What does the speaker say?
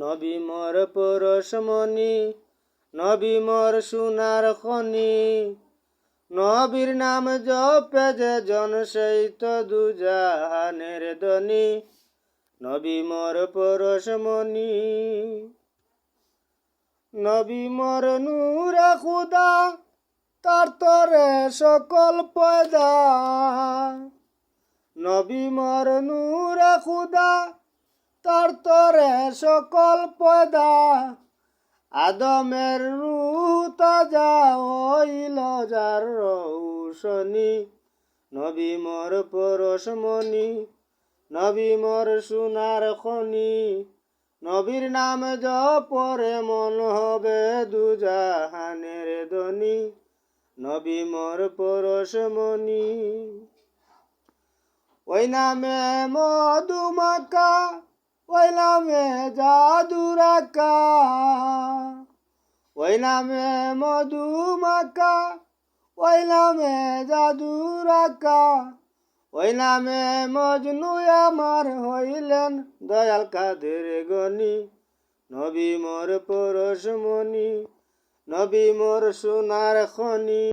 নবী মোর পরশমণি নবী মোর সোনার খনি। নবীর নাম জপে যে জন সেই তো দুজাহানের ধনী। নবী মোর পরশমণি নবী মোর নূরে খুদা, তার তরে সকল পয়দা। নবী মোর নূরে খুদা তার তরে সকল পয়দা আদমের রুতা যা হইল যার রৌশনি। নবী মোর পরশমণি নবী মোর সোনার খনি। নবীর নাম জপরে মন হবে দুজাহানের ধনী নবী মোর পরশমণি ওই নামে মধুমাকা ওই নামে জাদুরাকা ওই নামে মধুমাকা ওই নামে জাদুরাকা ওই নামে মজনু আমার হইলেন দয়াল কাদের গনি, নবী মোর পরশমণি নবী মোর সোনার খনি।